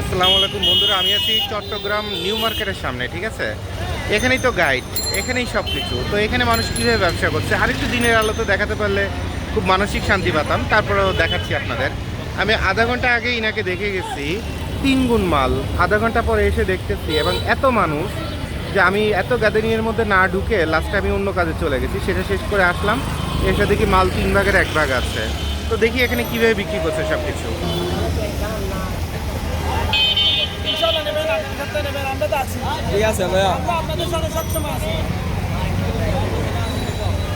আসসালামু আলাইকুম বন্ধুরা, আমি আছি চট্টগ্রাম নিউ মার্কেটের সামনে, ঠিক আছে? এখানেই তো গাইড এখানেই সব কিছু তো এখানে মানুষ কীভাবে ব্যবসা করছে? আরেকটু দিনের আলোতে দেখাতে পারলে খুব মানসিক শান্তি পাতাম, তারপরেও দেখাচ্ছি আপনাদের। আমি আধা ঘণ্টা আগে ইনাকে দেখে গেছি তিন গুণ মাল। আধা ঘণ্টা পরে এসে দেখতেছি, এবং এত মানুষ যে আমি এত গ্যাদারিংয়ের মধ্যে না ঢুকে লাস্টে আমি অন্য কাজে চলে গেছি, সেটা শেষ করে আসলাম, এসে দেখি মাল তিন ভাগের এক ভাগ আছে। তো দেখি এখানে কীভাবে বিক্রি করছে সব কিছু ইনশাআল্লাহ নেবেন আপনার সাথে নেবেন আমরা তো আছি ঠিক আছে ভাইয়া।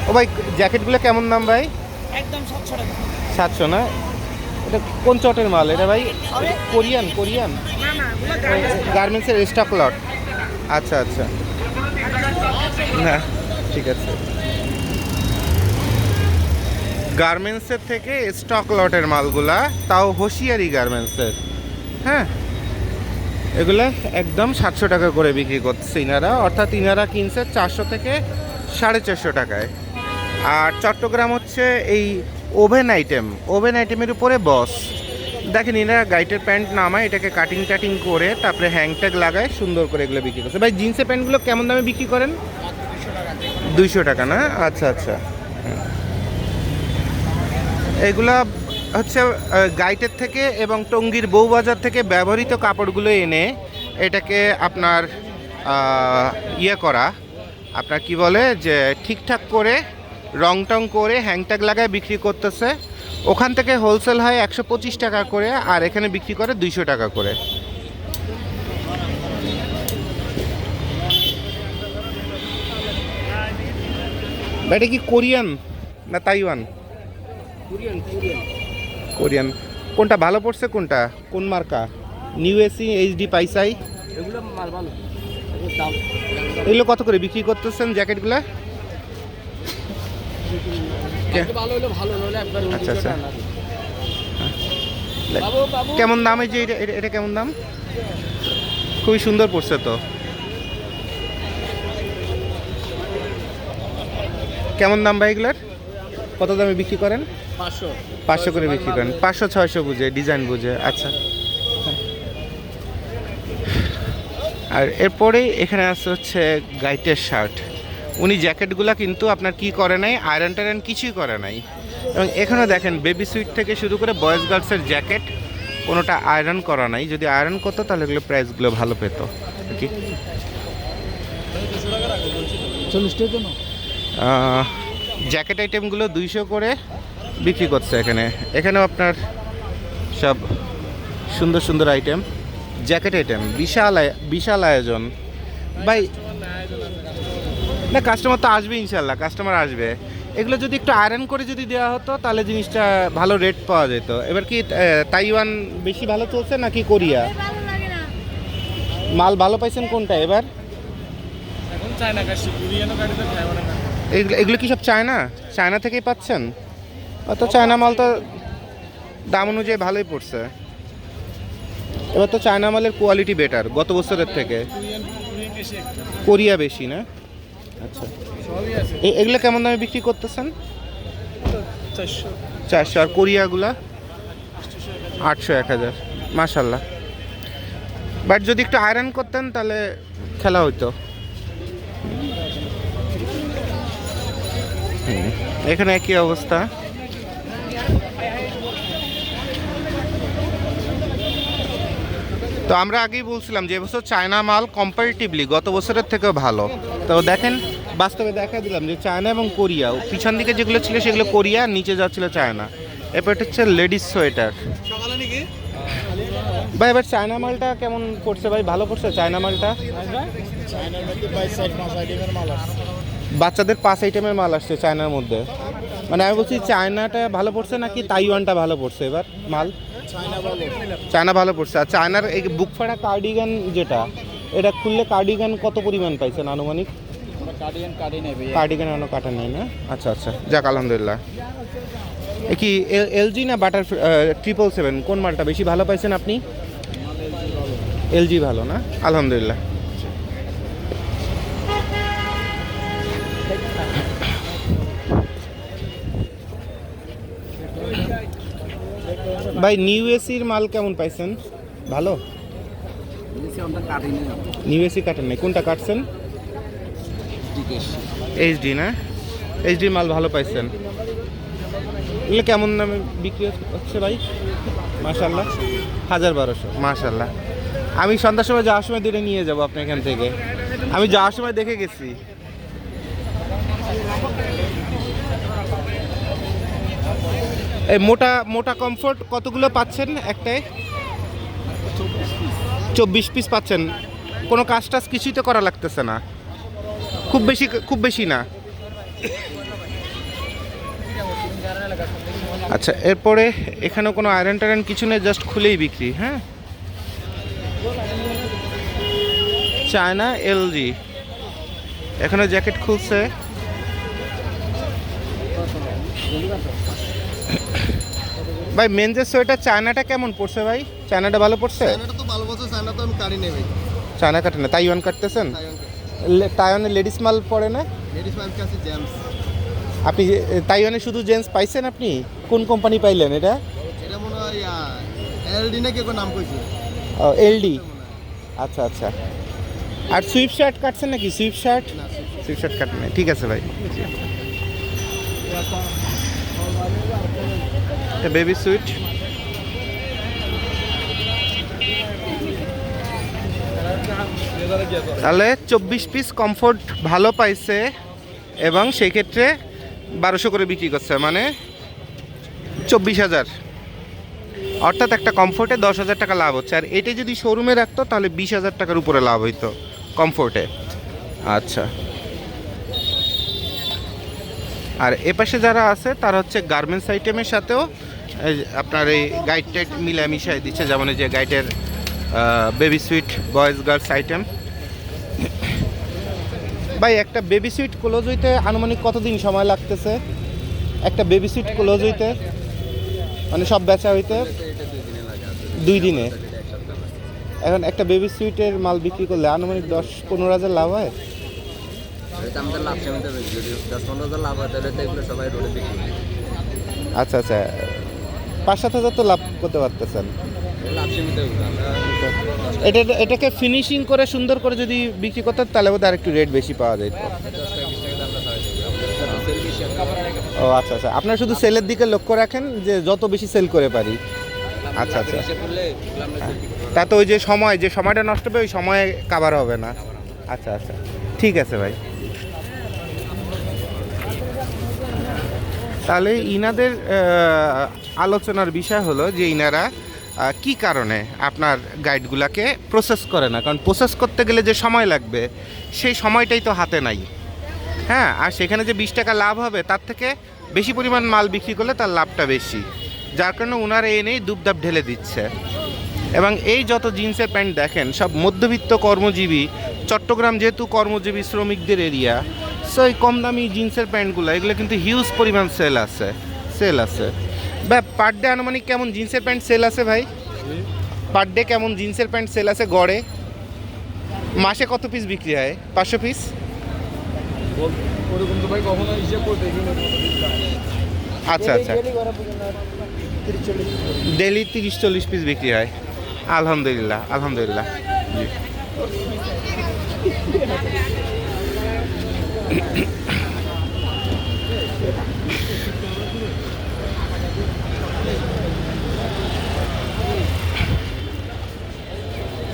ও ভাই জ্যাকেটগুলো কেমন দাম ভাই? একদম সাতশো টাকা। সাতশো না? এটা কোন চটের মাল? এটা ভাই কোরিয়ান কোরিয়ান? না না ওগুলো গার্মেন্টসের স্টক লট আচ্ছা আচ্ছা। না ঠিক আছে। গার্মেন্টসের থেকে স্টক লটের মালগুলা তাও হোশিয়ারি গার্মেন্টসের হ্যাঁ? এগুলা একদম সাতশো টাকা করে বিক্রি করছে ইনারা। অর্থাৎ ইনারা কিনছে চারশো থেকে সাড়ে চারশো টাকায়। আর চট্টগ্রাম হচ্ছে এই ওভেন আইটেম। ওভেন আইটেমের উপরে বস। দেখেন এনারা গাইটের প্যান্ট নামায়, এটাকে কাটিং টাটিং করে তারপরে হ্যাং ট্যাগ লাগায়, সুন্দর করে এগুলো বিক্রি করছে। ভাই, জিন্সের প্যান্টগুলো কেমন দামে বিক্রি করেন? দুইশো টাকা, না? আচ্ছা আচ্ছা। এগুলা হচ্ছে গাইটের থেকে এবং টঙ্গীর বউবাজার থেকে ব্যবহৃত কাপড়গুলো এনে এটাকে আপনার ইয়ে করা। আপনার কি বলে যে, ঠিকঠাক করে রং টং করে, হ্যাংট্যাগ লাগায় বিক্রি করতেছে। ওখান থেকে হোলসেল হয় একশো পঁচিশ টাকা করে আর এখানে বিক্রি করে দুইশো টাকা করে। এটা কি কোরিয়ান না তাইওয়ান? Korean Korean. কোনটা ভালো পড়ছে কোনটা? কোন মার্কা? নিউ এসি এইচডি পাইসাই এগুলো মাল ভালো। এগুলো কত করে বিক্রি করতেছেন জ্যাকেটগুলা? কে- একটু ভালো হলে ভালো নলে একবার আচ্ছা, আচ্ছা। বাবু। কেমন দাম এই যে এটা- এটা- এটা কেমন দাম? খুবই সুন্দর পড়ছে তো। কেমন দাম ভাই এগুলার? কত দামে বিক্রি করেন? পাঁচশো। করে বিক্রি করেন। পাঁচশো ছয়শো বুঝে ডিজাইন বুঝে আচ্ছা। আর এরপরে এখানে আছে হচ্ছে গাইটের শার্ট। উনি জ্যাকেটগুলো কিন্তু আপনার কি করে নাই আয়রন টায়রন কিছুই করে নাই। এবং এখানে দেখেন বেবি সুইট থেকে শুরু করে বয়েজ গার্লসের জ্যাকেট কোনোটা আয়রন করা নাই। যদি আয়রন করতো তাহলে এগুলো প্রাইসগুলো ভালো পেতো। কি। জ্যাকেট আইটেমগুলো দুইশো করে বিক্রি করছে এখানে। এখানেও আপনার সব সুন্দর সুন্দর আইটেম জ্যাকেট আইটেম বিশাল আয়- বিশাল আয়োজন। ভাই না কাস্টমার তো আসবে ইনশাল্লাহ কাস্টমার আসবে। এগুলো যদি একটু আয়রন করে যদি দেওয়া হতো তাহলে জিনিসটা ভালো রেট পাওয়া যেত। এবার কি তাইওয়ান বেশি ভালো চলছে নাকি কোরিয়া ভালো লাগে না। মাল ভালো পাইছেন কোনটা এবার? এগুলো কি সব চায়না চায়না থেকেই পাচ্ছেন? অত চায়না মাল তো দাম অনুযায়ী ভালোই পড়ছে। এবার তো চায়না মালের কোয়ালিটি বেটার গত বছরের থেকে। কোরিয়া বেশি না? আচ্ছা। এগুলো কেমন দামে বিক্রি করতেছেন? চারশো। আর কোরিয়াগুলা? আটশো এক হাজার। মাশাল্লাহ বাট যদি একটু আয়রন করতেন তাহলে খেলা হইতো। এখানে একই অবস্থা। তো আমরা আগেই বলছিলাম যে এবছর চায়না মাল কম্পারেটিভলি গত বছরের থেকেও ভালো। তো দেখেন, বাস্তবে দেখা দিলাম যে চায়না এবং কোরিয়া, পিছন দিকে যেগুলো ছিল সেগুলো কোরিয়া নিচে যাচ্ছিল চায়না। এরপর হচ্ছে লেডিস সোয়েটার। ভাই, এবার চায়না মালটা কেমন পড়ছে ভাই? ভালো পড়ছে চায়না মালটা? বাচ্চাদের পাঁচ আইটেমের মাল আসছে চায়নার মধ্যে। মানে আমি বলছি, চায়নাটা ভালো পড়ছে নাকি তাইওয়ানটা ভালো পড়ছে এবার মাল? চায়না ভালো পড়ছে। আর চায়নার এই বুক ফাড়া কার্ডিগান যেটা এটা খুললে কার্ডিগান কত পরিমাণ পাইছেন আনুমানিক? কার্ডিগান এখনও কাটা নেই না? আচ্ছা আচ্ছা। যাক আলহামদুলিল্লাহ। কি এলজি না বাটার ট্রিপল সেভেন কোন মালটা বেশি ভালো পাইছেন আপনি? এলজি ভালো না? আলহামদুলিল্লাহ। ভাই নিউ এসির মাল কেমন পাইছেন? ভালো? নিউ এসি কাটেন। নাই। কোনটা কাটছেন? এইচডি না? এইচডি মাল ভালো পাইছেন। এগুলো কেমন দামে বিক্রি হচ্ছে ভাই? মাশাল্লাহ হাজার বারোশো। মাশাল্লাহ আমি সন্ধ্যার সময় যাওয়ার সময় দূরে নিয়ে যাব আপনি এখান থেকে। আমি যাওয়ার সময় দেখে গেছি। এই মোটা মোটা কমফোর্ট কতগুলো পাচ্ছেন একটাই চব্বিশ পিস পাচ্ছেন। কোনো কাজ টাজ কিছুই তো করা লাগতেছে না। খুব বেশি খুব বেশি না। আচ্ছা এরপরে এখানে কোনো আয়রন টায়রন কিছু নেই জাস্ট খুলেই বিক্রি হ্যাঁ? China LG. এখানে জ্যাকেট খুলছে। ভাই মেনজের সোয়েটার চায়নাটা কেমন পড়ছে ভাই? চায়নাটা ভালো পড়ছে চায়নাটা তো ভালো বলছে চায়না তো আমি নেই ভাই। চায়না কাটে না তাইওয়ান কাটতেছেন? তাইওয়ান লেডিস মাল পড়ে না? লেডিস মাইম কাছে জেমস আপনি তাইওয়ানে শুধু জেন্টস পাইছেন আপনি? কোন কোম্পানি পাইলেন এটা? এটা মনে হয় এলডি না কি কোনো নাম কইছে? ও এলডি আচ্ছা আচ্ছা। আর সুইফট শার্ট কাটছেন নাকি? সুইফট শার্ট না সুইফট শার্ট কাটেন। ঠিক আছে ভাই। এটা বেবি সুইট তাহলে চব্বিশ পিস কমফোর্ট ভালো পাইছে এবং সেই ক্ষেত্রে বারোশো করে বিক্রি করছে মানে চব্বিশ হাজার। অর্থাৎ একটা কমফোর্টে দশ হাজার টাকা লাভ হচ্ছে। আর এটা যদি শোরুমে রাখতো, তাহলে বিশ হাজার টাকার উপরে লাভ হইতো কমফোর্টে আচ্ছা। আর এপাশে যারা আছে, তারা হচ্ছে গার্মেন্টস আইটেমের সাথেও আপনার এই গাইড টাইড মিলে মিশাই দিচ্ছে যেমন এই যে গাইডের baby sweet boys girls item ভাই একটা বেবি সুইট ক্লোজ হইতে আনুমানিক কতদিন সময় লাগতেছে? একটা বেবি সুইট ক্লোজ হইতে মানে সব বেচা হইতে দুই দিনে। এখন একটা বেবি সুইটের মাল বিক্রি করলে আনুমানিক দশ পনেরো হাজার লাভ হয়? হয়। আচ্ছা আচ্ছা। পাঁচ সাত হাজার তো লাভ করতে পারতেছেন। এটা এটাকে ফিনিশিং করে সুন্দর করে যদি বিক্রি করতেন তাহলে বোধহয় আরেকটু রেট বেশি পাওয়া বেশি ও আচ্ছা আচ্ছা। আপনারা শুধু সেলের দিকে লক্ষ্য রাখেন যে যত বেশি সেল করে পারি। আচ্ছা, আচ্ছা। করি। তাতে ওই যে সময় যে সময়টা নষ্ট হবে ওই সময়ে কাভার হবে না। আচ্ছা আচ্ছা। ঠিক আছে ভাই। তাহলে ইনাদের আলোচনার বিষয় হলো যে ইনারা কি কারণে আপনার গাইডগুলাকে প্রসেস করে না? কারণ প্রসেস করতে গেলে যে সময় লাগবে, সেই সময়টাই তো হাতে নাই। হ্যাঁ আর সেখানে যে বিশ টাকা লাভ হবে, তার থেকে বেশি পরিমাণ মাল বিক্রি করলে তার লাভটা বেশি। যার কারণে ওনারা এনেই দুবদাব ঢেলে দিচ্ছে। এবং এই যত জিন্সের প্যান্ট দেখেন, সব মধ্যবিত্ত কর্মজীবী, চট্টগ্রাম যেহেতু কর্মজীবী শ্রমিকদের এরিয়া সো এই কম দামি জিন্সের প্যান্টগুলো, এগুলো কিন্তু হিউজ পরিমাণ সেল আছে সেল আছে। বা পার ডে আনুমানিক কেমন জিন্সের প্যান্ট সেল আছে ভাই? পার ডে কেমন জিন্সের প্যান্ট সেল আছে গড়ে? মাসে কত পিস বিক্রি হয়? পাঁচশো পিস ভাই আচ্ছা আচ্ছা। ডেলি তিরিশ চল্লিশ পিস বিক্রি হয়। আলহামদুলিল্লাহ আলহামদুলিল্লাহ।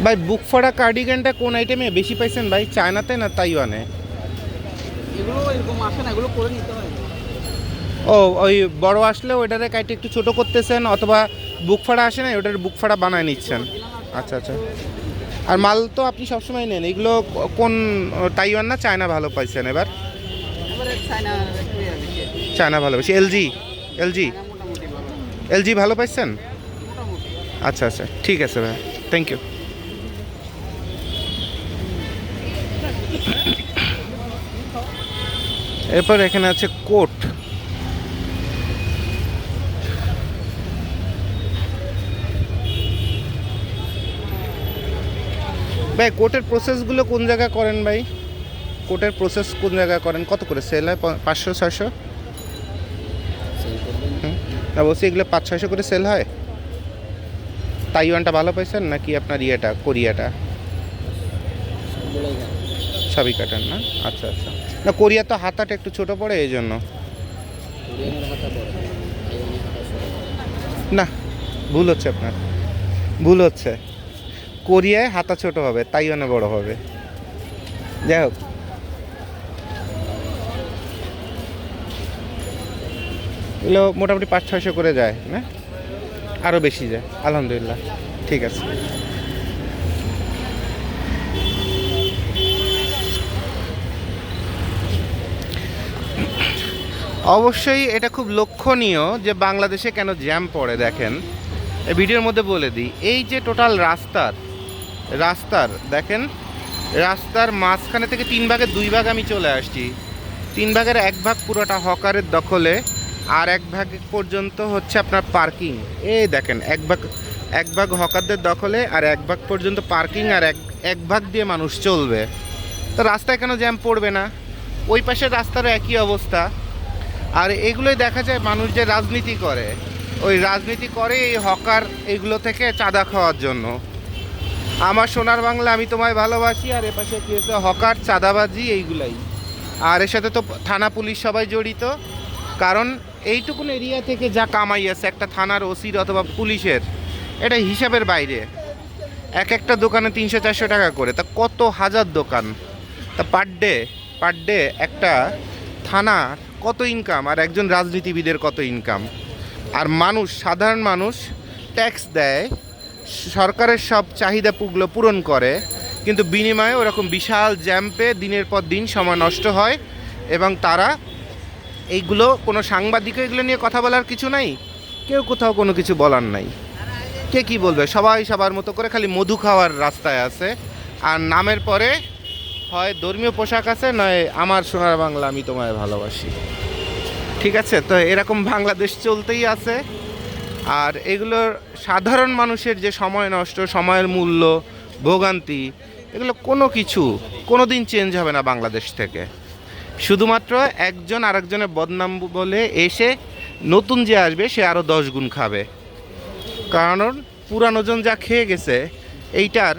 ভাই বুক ফড়া কার্ডিগানটা কোন আইটেমে বেশি পাইছেন ভাই? চায়নাতে না তাইওয়ানে? এগুলো এরকম আসে না এগুলো করে নিতে হয়। ও ওই বড় আসলে ওইটারে কাইটে একটু ছোট করতেছেন অথবা বুক ফাড়া আসে না ওটার বুক ফাড়া বানায় নিচ্ছেন। আচ্ছা আচ্ছা। আর মাল তো আপনি সবসময় নেন। এগুলো কোন, তাইওয়ান না চায়না ভালো পাইছেন এবার? চায়না ভালো বেশি এলজি? এলজি? এলজি ভালো পাইছেন? আচ্ছা আচ্ছা। ঠিক আছে ভাই। থ্যাংক ইউ এরপর এখানে আছে কোট। ভাই কোটের প্রসেসগুলো কোন জায়গায় করেন ভাই? কোটের প্রসেস কোন জায়গায় করেন? কত করে? সেল হয় পাঁচশো ছয়শো? সেল করবেন। হুম। না বলছি এগুলো পাঁচ ছয়শো করে সেল হয়? তাইওয়ানটা ভালো পাইছেন নাকি আপনার ইয়েটা কোরিয়াটা? সবই কাটান না? আচ্ছা আচ্ছা। না কোরিয়া তো হাতাটা একটু ছোট পড়ে এই জন্য। না ভুল হচ্ছে আপনার। ভুল হচ্ছে। কোরিয়ায় হাতা ছোট হবে, তাইওয়ানে বড় হবে। যাই হোক। এগুলো মোটামুটি পাঁচ, ছয়শো করে যায়, না? আরও বেশি যায়, আলহামদুলিল্লাহ। ঠিক আছে। অবশ্যই এটা খুব লক্ষণীয় যে বাংলাদেশে কেন জ্যাম পড়ে, দেখেন। ভিডিওর মধ্যে বলে দিই, এই যে টোটাল রাস্তার রাস্তার, দেখেন? রাস্তার মাঝখানে থেকে তিন ভাগের দুই ভাগ আমি চলে আসছি। তিন ভাগের এক ভাগ পুরোটা হকারের দখলে, আর এক ভাগ পর্যন্ত হচ্ছে আপনার পার্কিং। এই দেখেন, এক ভাগ এক ভাগ হকারদের দখলে, আর এক ভাগ পর্যন্ত পার্কিং, আর এক এক ভাগ দিয়ে মানুষ চলবে। তো রাস্তায় কেন জ্যাম পড়বে না? ওই পাশের রাস্তারও একই অবস্থা। আর এগুলোই দেখা যায় মানুষ যে রাজনীতি করে। ওই রাজনীতি করে এই হকার এগুলো থেকে চাঁদা খাওয়ার জন্য। আমার সোনার বাংলা আমি তোমায় ভালোবাসি, আর এপাশে কি হচ্ছে হকার, চাঁদাবাজি, এইগুলাই। আর এর সাথে তো থানা পুলিশ সবাই জড়িত। কারণ এইটুকুন এরিয়া থেকে যা কামাই আছে, একটা থানার ওসির অথবা পুলিশের, এটা হিসাবের বাইরে। এক একটা দোকানে তিনশো, চারশো টাকা করে। তা কত হাজার দোকান? তা পার ডে পার ডে একটা থানার কত ইনকাম আর একজন রাজনীতিবিদের কত ইনকাম আর মানুষ, সাধারণ মানুষ ট্যাক্স দেয় সরকারের সব চাহিদা পুগুলো পূরণ করে, কিন্তু বিনিময়ে ওরকম বিশাল জ্যাম্পে দিনের পর দিন সময় নষ্ট হয় এবং তারা এইগুলো, কোনো সাংবাদিক এগুলো নিয়ে কথা বলার কিছু নাই? কেউ কোথাও কোনো কিছু বলার নাই। কে কি বলবে? সবাই সবার মতো করে খালি মধু খাওয়ার রাস্তায় আছে। আর নামের পরে হয় ধর্মীয় পোশাক আছে, নয় আমার সোনার বাংলা আমি তোমায় ভালোবাসি। ঠিক আছে? তো এরকম বাংলাদেশ চলতেই আছে। আর এগুলোর সাধারণ মানুষের যে সময় নষ্ট, সময়ের মূল্য, ভোগান্তি, এগুলো কোনো কিছু কোনো দিন চেঞ্জ হবে না বাংলাদেশ থেকে। শুধুমাত্র একজন আরেকজনের বদনাম বলে এসে নতুন যে আসবে, সে আরও দশ গুণ খাবে। কারণ পুরানোজন যা খেয়ে গেছে, এইটার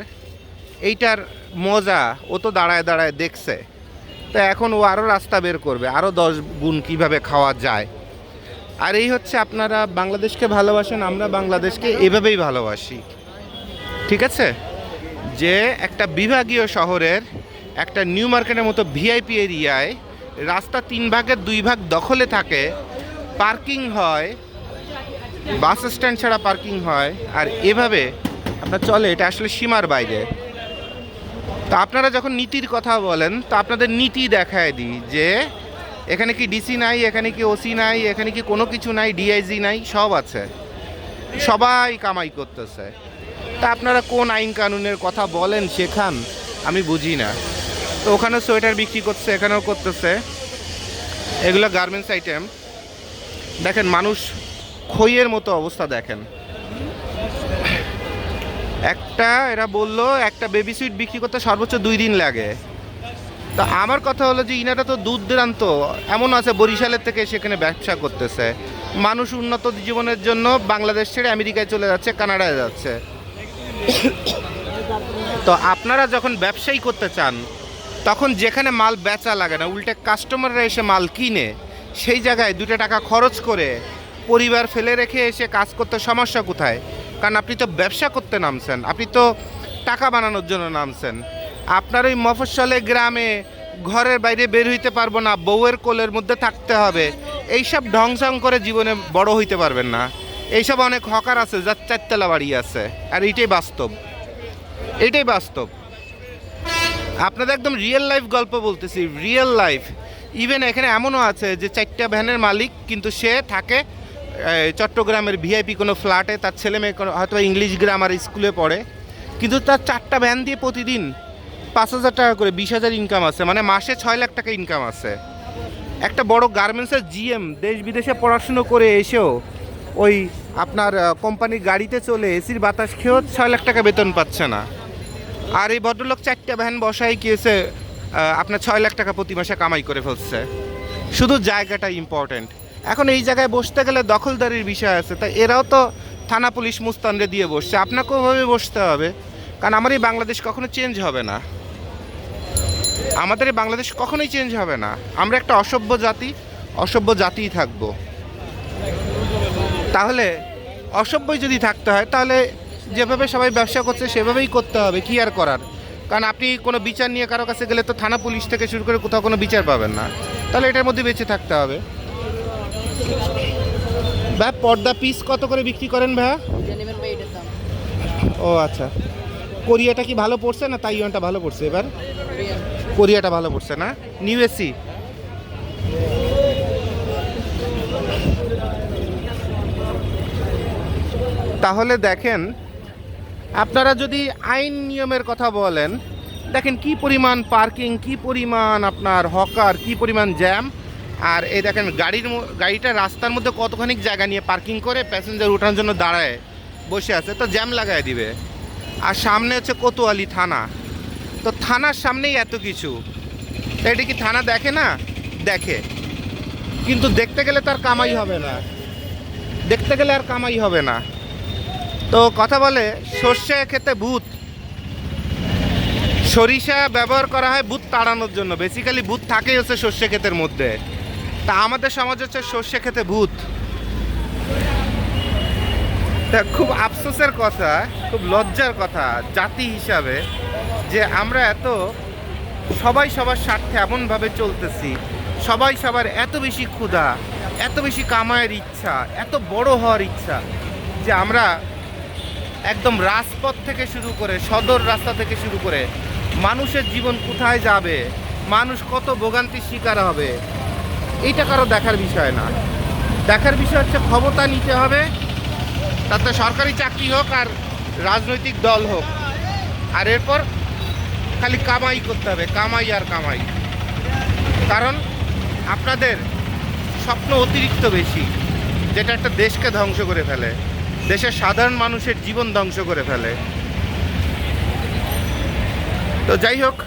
এইটার মজা ও তো দাঁড়ায় দাঁড়ায় দেখছে। তো এখন ও আরও রাস্তা বের করবে আরও দশ গুণ কীভাবে খাওয়া যায়। আর এই হচ্ছে আপনারা বাংলাদেশকে ভালোবাসেন, আমরা বাংলাদেশকে এভাবেই ভালোবাসি। ঠিক আছে? যে একটা বিভাগীয় শহরের একটা নিউ মার্কেটের মতো ভিআইপি এরিয়ায় রাস্তা তিন ভাগের দুই ভাগ দখলে থাকে, পার্কিং হয়, বাস স্ট্যান্ড ছাড়া পার্কিং হয়, আর এভাবে আপনার চলে, এটা আসলে সীমার বাইরে। তা আপনারা যখন নীতির কথা বলেন, তা আপনাদের নীতি দেখায় দিই যে এখানে কি ডিসি নাই, এখানে কি ওসি নাই, এখানে কি কোনো কিছু নাই, ডিআইজি নাই, সব আছে। সবাই কামাই করতেছে। তা আপনারা কোন আইন কানুনের কথা বলেন শেখান আমি বুঝি না। তো ওখানে সোয়েটার বিক্রি করছে, এখানেও করতেছে। এগুলো গার্মেন্টস আইটেম। দেখেন, মানুষ খইয়ের মতো অবস্থা দেখেন। একটা, এরা বলল, একটা বেবি সুইট বিক্রি করতে সর্বোচ্চ দুই দিন লাগে। তা আমার কথা হলো যে ইনারা তো দূর দূরান্ত এমন আছে বরিশালের থেকে সেখানে ব্যবসা করতেছে। মানুষ উন্নত জীবনের জন্য বাংলাদেশ ছেড়ে আমেরিকায় চলে যাচ্ছে, কানাডায় যাচ্ছে। তো আপনারা যখন ব্যবসায়ী করতে চান, তখন যেখানে মাল বেচা লাগে না, উল্টে কাস্টমাররা এসে মাল কিনে, সেই জায়গায় দুটো টাকা খরচ করে পরিবার ফেলে রেখে এসে কাজ করতে সমস্যা কোথায়? কারণ আপনি তো ব্যবসা করতে নামছেন, আপনি তো টাকা বানানোর জন্য নামছেন। আপনার ওই মফস্বলে গ্রামে ঘরের বাইরে বের হইতে পারব না, বউয়ের কোলের মধ্যে থাকতে হবে। এইসব ঢংসং করে জীবনে বড় হইতে পারবেন না। এইসব অনেক হকার আছে, যার চারতলা বাড়ি আছে। আর এইটাই বাস্তব। এটাই বাস্তব। আপনাদের একদম রিয়েল লাইফ গল্প বলতেছি রিয়েল লাইফ ইভেন এখানে এমনও আছে যে চারটা ভ্যানের মালিক, কিন্তু সে থাকে চট্টগ্রামের ভিআইপি কোনো ফ্ল্যাটে তার ছেলে মেয়ে হয়তো ইংলিশ গ্রামার স্কুলে পড়ে। কিন্তু তার চারটা ভ্যান দিয়ে প্রতিদিন পাঁচ হাজার টাকা করে বিশ হাজার ইনকাম আছে। মানে মাসে ছয় লাখ টাকা ইনকাম আছে। একটা বড় গার্মেন্টসের জিএম দেশ বিদেশে পড়াশুনো করে এসেও ওই আপনার কোম্পানির গাড়িতে চলে এসির বাতাস খেয়েও ছয় লাখ টাকা বেতন পাচ্ছে না। আর এই ভদ্রলোক চারটা ভ্যান বসাই গিয়েছে আপনার ছয় লাখ টাকা প্রতি মাসে কামাই করে ফেলছে। শুধু জায়গাটা ইম্পর্ট্যান্ট এখন এই জায়গায় বসতে গেলে দখলদারির বিষয় আছে। তাই এরাও তো থানা পুলিশ মুস্তানরে দিয়ে বসছে। আপনাকেও ভাবে বসতে হবে। কারণ আমার এই বাংলাদেশ কখনো চেঞ্জ হবে না। আমাদের এই বাংলাদেশ কখনোই চেঞ্জ হবে না। আমরা একটা অসভ্য জাতি, অসভ্য জাতিই থাকব। তাহলে অসভ্যই যদি থাকতে হয়, তাহলে যেভাবে সবাই ব্যবসা করছে, সেভাবেই করতে হবে। কি আর করার? কারণ আপনি কোনো বিচার নিয়ে কারও কাছে গেলে তো থানা পুলিশ থেকে শুরু করে কোথাও কোনো বিচার পাবেন না। তাহলে এটার মধ্যে বেঁচে থাকতে হবে। ভাই, পর্দা পিস কত করে বিক্রি করেন ভাইয়া? ও আচ্ছা। কোরিয়াটা কি ভালো পড়ছে না তাইওয়ানটা ভালো পড়ছে এবার? কোরিয়াটা ভালো পড়ছে না? New AC. তাহলে দেখেন, আপনারা যদি আইন নিয়মের কথা বলেন, দেখেন কি পরিমাণ পার্কিং, কি পরিমাণ আপনার হকার, কি পরিমাণ জ্যাম, আর এই দেখেন গাড়ির গাড়িটা রাস্তার মধ্যে কতখানি জায়গা নিয়ে পার্কিং করে প্যাসেঞ্জার ওঠানোর জন্য দাঁড়ায়, বসে আছে, তো জ্যাম লাগায় দিবে। আর সামনে হচ্ছে কোতোয়ালি থানা। তো থানার সামনেই এত কিছু। এটা কি থানা দেখে না? দেখে। কিন্তু দেখতে গেলে তার কামাই হবে না। দেখতে গেলে আর কামাই হবে না। তো কথা বলে, সর্ষে খেতে ভূত। সরিষা ব্যবহার করা হয় ভূত তাড়ানোর জন্য। বেসিক্যালি ভূত থাকেই হচ্ছে সর্ষে ক্ষেতের মধ্যে। তা আমাদের সমাজ হচ্ছে সর্ষে খেতে ভূত। তা খুব আফসোসের কথা, খুব লজ্জার কথা জাতি হিসাবে যে আমরা এত সবাই সবার স্বার্থে এমনভাবে চলতেছি, সবাই সবার এত বেশি ক্ষুধা, এত বেশি কামায়ের ইচ্ছা, এত বড় হওয়ার ইচ্ছা যে আমরা একদম রাজপথ থেকে শুরু করে, সদর রাস্তা থেকে শুরু করে মানুষের জীবন কোথায় যাবে, মানুষ কত ভোগান্তির শিকার হবে, এইটা কারও দেখার বিষয় না। দেখার বিষয় হচ্ছে ক্ষমতা নিতে হবে তাতে সরকারি চাকরি হোক আর রাজনৈতিক দল হোক। আর এরপর খালি কামাই করতে হবে, কামাই আর কামাই। কারণ আপনাদের স্বপ্ন অতিরিক্ত বেশি, যেটা একটা দেশকে ধ্বংস করে ফেলে, দেশের সাধারণ মানুষের জীবন ধ্বংস করে ফেলে। তো যাই হোক,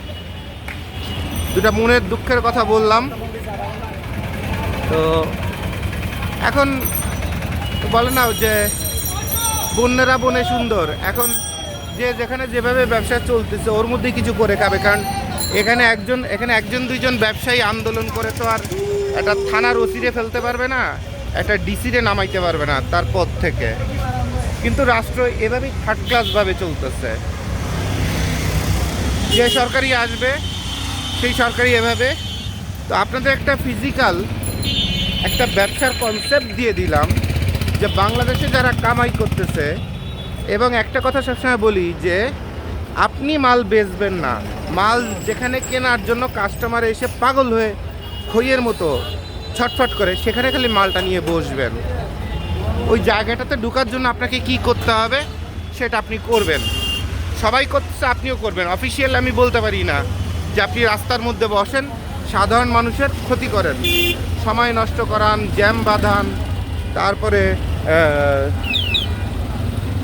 দুটা মনের দুঃখের কথা বললাম। তো এখন বলে না যে বন্যেরা বনে সুন্দর। এখন যে যেখানে যেভাবে ব্যবসা চলতেছে, ওর মধ্যেই কিছু করে খাবে। কারণ এখানে একজন এখানে একজন, দুইজন ব্যবসায়ী আন্দোলন করে তো আর একটা থানার ওসিরে ফেলতে পারবে না, একটা ডিসিরে নামাইতে পারবে না তার পদ থেকে। কিন্তু রাষ্ট্র এভাবেই থার্ড ক্লাসভাবে চলতেছে। যে সরকারি আসবে, সেই সরকারি এভাবে। তো আপনাদের একটা ফিজিক্যাল একটা ব্যবসার কনসেপ্ট দিয়ে দিলাম। যে বাংলাদেশে যারা কামাই করতেছে, এবং একটা কথা সবসময় বলি যে, আপনি মাল বেচবেন না। মাল যেখানে কেনার জন্য কাস্টমার এসে পাগল হয়ে খইয়ের মতো ছটফট করে, সেখানে খালি মালটা নিয়ে বসবেন। ওই জায়গাটাতে ঢোকার জন্য আপনাকে কি করতে হবে, সেটা আপনি করবেন। সবাই করছে আপনিও করবেন। অফিসিয়াল আমি বলতে পারি না যে আপনি রাস্তার মধ্যে বসেন, সাধারণ মানুষের ক্ষতি করেন। সময় নষ্ট করান, জ্যাম বাঁধান তারপরে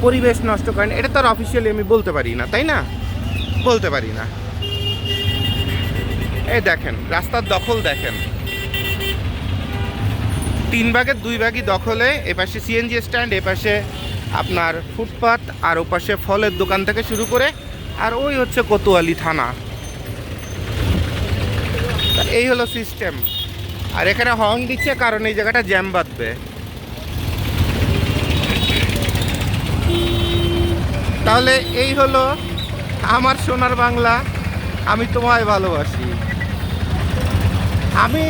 পরিবেশ নষ্ট করেন। এটা তো আর অফিসিয়ালি আমি বলতে পারি না, তাই না? বলতে পারি না। এই দেখেন, রাস্তার দখল দেখেন। তিন ভাগের দুই ভাগই দখলে এপাশে সিএনজি স্ট্যান্ড এপাশে আপনার ফুটপাত, আর ওপাশে ফলের দোকান থেকে শুরু করে, আর ওই হচ্ছে কোতোয়ালি থানা। এই হলো সিস্টেম আর এখানে হর্ন দিচ্ছে কারণ এই জায়গাটা জ্যাম বাঁধবে। তাহলে এই হলো আমার সোনার বাংলা। আমি তোমায় ভালোবাসি। আমি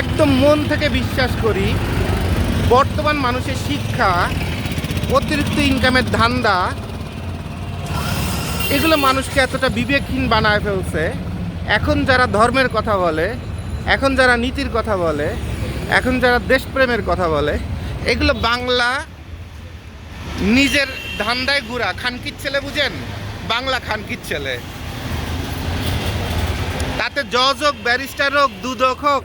একদম মন থেকে বিশ্বাস করি, বর্তমান মানুষের শিক্ষা, অতিরিক্ত ইনকামের ধান্দা, এগুলো মানুষকে এতটা বিবেকহীন বানায় ফেলছে। এখন যারা ধর্মের কথা বলে, এখন যারা নীতির কথা বলে, এখন যারা দেশপ্রেমের কথা বলে, এগুলো বাংলা নিজের ধান্দায় ঘুরা খানকির ছেলে বুঝেন? বাংলা খানকির ছেলে। তাতে জজ হোক, ব্যারিস্টার হোক, দুদক হোক,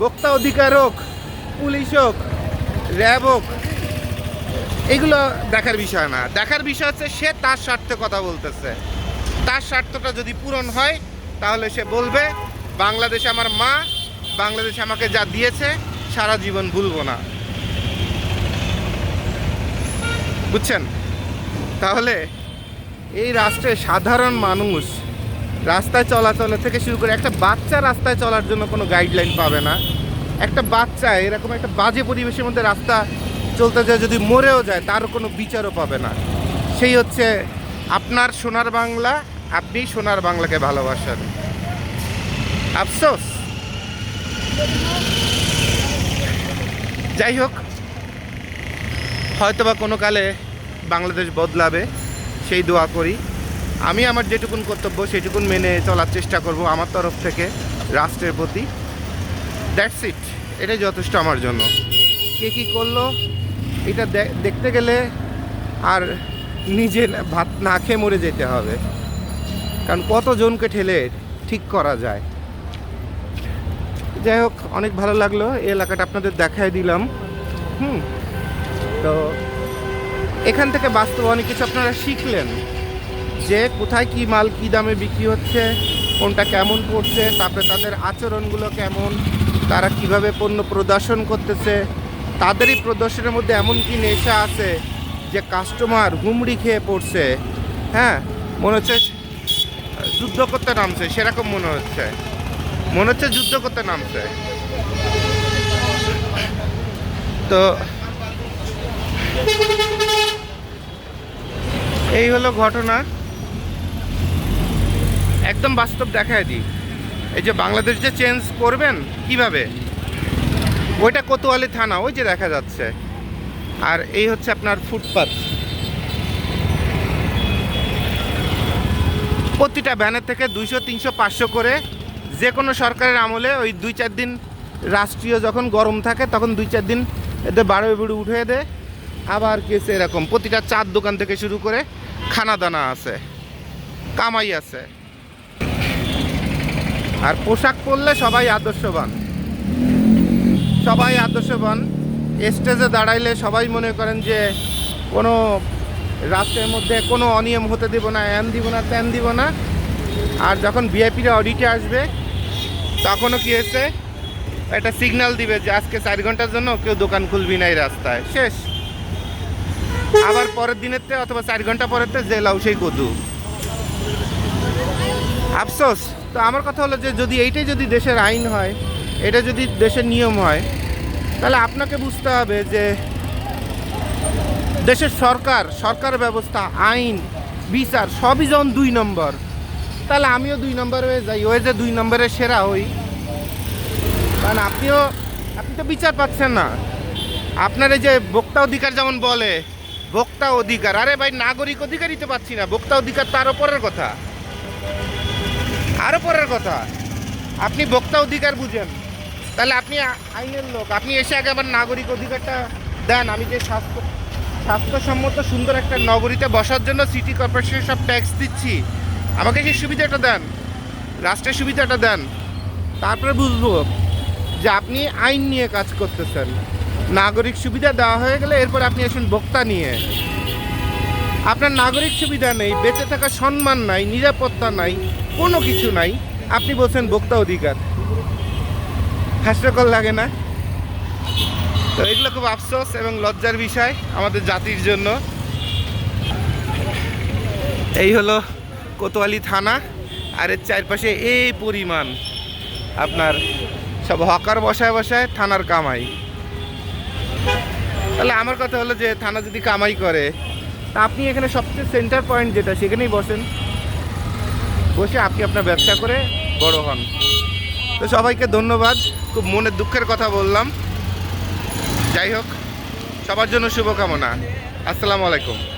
বক্তা অধিকার হোক, পুলিশ হোক, র্যাব হোক, এগুলো দেখার বিষয় না। দেখার বিষয় হচ্ছে সে তার স্বার্থে কথা বলতেছে। তার স্বার্থটা যদি পূরণ হয়, তাহলে সে বলবে, বাংলাদেশে আমার মা, বাংলাদেশ আমাকে যা দিয়েছে, সারা জীবন ভুলবো না। বুঝছেন? তাহলে এই রাষ্ট্রে সাধারণ মানুষ রাস্তায় চলাচলের থেকে শুরু করে একটা বাচ্চা রাস্তায় চলার জন্য কোনো গাইডলাইন পাবে না। একটা বাচ্চা এরকম একটা বাজে পরিবেশের মধ্যে রাস্তা চলতে যায়, যদি মরেও যায়, তারও কোনো বিচারও পাবে না। সেই হচ্ছে আপনার সোনার বাংলা, আপনি সোনার বাংলাকে ভালোবাসেন। আফসোস। যাই হোক, হয়তোবা কোনো কালে বাংলাদেশ বদলাবে, সেই দোয়া করি। আমি আমার যেটুকুন কর্তব্য, সেটুকুন মেনে চলার চেষ্টা করব আমার তরফ থেকে, রাষ্ট্রের প্রতি। দ্যাটস ইট এটাই যথেষ্ট আমার জন্য। কে কী করল, এটা দেখতে গেলে আর নিজে ভাত না খেয়ে মরে যেতে হবে। কারণ কতজনকে ঠেলে ঠিক করা যায়। যাই হোক, অনেক ভালো লাগল। এই এলাকাটা আপনাদের দেখাই দিলাম। হুম। তো এখান থেকে বাস্তব অনেক কিছু আপনারা শিখলেন যে কোথায় কি মাল কি দামে বিক্রি হচ্ছে, কোনটা কেমন পড়ছে, তারপরে তাদের আচরণগুলো কেমন, তারা কীভাবে পণ্য প্রদর্শন করতেছে, তাদেরই প্রদর্শনের মধ্যে এমন কি নেশা আছে যে কাস্টমার হুমড়ি খেয়ে পড়ছে হ্যাঁ? মনে হচ্ছে যুদ্ধ করতে নামছে, সেরকম মনে হচ্ছে। মনে হচ্ছে যুদ্ধ করতে নামছে। তো এই হলো ঘটনা। একদম বাস্তব দেখায় দিই। এই যে বাংলাদেশ যে চেঞ্জ করবেন কীভাবে? ওইটা কোতোয়ালি থানা, ওই যে দেখা যাচ্ছে। আর এই হচ্ছে আপনার ফুটপাথ প্রতিটা ব্যানের থেকে দুইশো, তিনশো, পাঁচশো করে যে কোনো সরকারের আমলে ওই দুই চার দিন রাষ্ট্রীয় যখন গরম থাকে, তখন দুই চার দিন এতে বারো বেড়ে উঠে দেয়। আবার কেসে এরকম। প্রতিটা চার দোকান থেকে শুরু করে খানা দানা আছে, কামাই আছে। আর পোশাক পরলে সবাই আদর্শবান। সবাই আদর্শবান। স্টেজে দাঁড়াইলে সবাই মনে করেন যে কোনো রাষ্ট্রের মধ্যে কোনো অনিয়ম হতে দিব না এন দিব না ত্যান দিব না। আর যখন ভিআইপিরা অডিটে আসবে, তখনও কি হয়েছে? একটা সিগন্যাল দিবে যে আজকে চার ঘণ্টার জন্য কেউ দোকান খুলবি না এই রাস্তায়। শেষ। আবার পরের দিনেরতে অথবা চার ঘণ্টা পরেরতে যে লাউ, সেই কদু। আফসোস। তো আমার কথা হলো যে যদি এইটাই যদি দেশের আইন হয়, এটা যদি দেশের নিয়ম হয়, তাহলে আপনাকে বুঝতে হবে যে দেশের সরকার সরকার ব্যবস্থা, আইন, বিচার, সবই যখন দুই নম্বর, তাহলে আমিও দুই নম্বর হয়ে যাই, ওই যে দুই নম্বরের সেরা হই। কারণ আপনিও, আপনি তো বিচার পাচ্ছেন না। আপনার এই যে ভোক্তা অধিকার যেমন বলে ভোক্তা অধিকার। আরে ভাই, নাগরিক অধিকারই তো পাচ্ছি না। ভোক্তা অধিকার তার পরের কথা। আরও পরের কথা। আপনি ভোক্তা অধিকার বুঝেন। তাহলে আপনি আইনের লোক। আপনি এসে আগে আবার নাগরিক অধিকারটা দেন। আমি যে স্বাস্থ্য স্বাস্থ্যসম্মত সুন্দর একটা নগরীতে বসার জন্য সিটি কর্পোরেশনের সব ট্যাক্স দিচ্ছি, আমাকে সেই সুবিধাটা দেন। রাষ্ট্রের সুবিধাটা দেন। তারপরে বুঝব যে আপনি আইন নিয়ে কাজ করতেছেন। নাগরিক সুবিধা দেওয়া হয়ে গেলে এরপর আপনি আসুন ভোক্তা নিয়ে। আপনার নাগরিক সুবিধা নেই, বেঁচে থাকা সম্মান নাই, নিরাপত্তা নাই, কোনো কিছু নাই, আপনি বলছেন ভোক্তা অধিকার। হাস্যকর লাগে না? তো এগুলো খুব আফসোস এবং লজ্জার বিষয় আমাদের জাতির জন্য। এই হলো কোতোয়ালি থানা, আর এর চারপাশে এই পরিমাণ আপনার সব হকার বসায় বসায় থানার কামাই। তাহলে আমার কথা হলো যে থানা যদি কামাই করে, তা আপনি এখানে সবচেয়ে সেন্টার পয়েন্ট যেটা, সেখানেই বসেন। বসে আপনি আপনার ব্যবসা করে বড় হন। তো সবাইকে ধন্যবাদ, খুব মনের দুঃখের কথা বললাম। যাই হোক, সবার জন্য শুভকামনা। আসসালামু আলাইকুম।